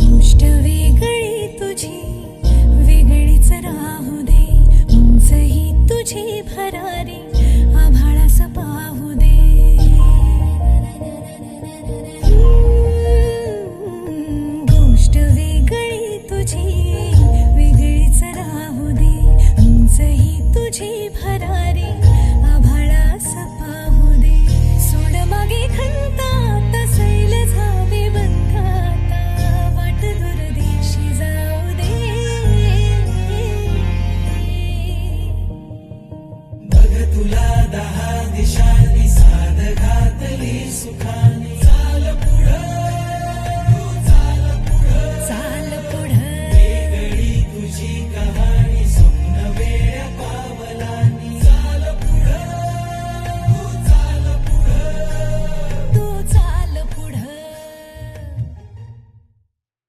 गोष्ट वेगळी तुझी वेगळीच राहू दे. उंचही तुझी भरारी तुला दहा दिशांनी साध घातली सुखा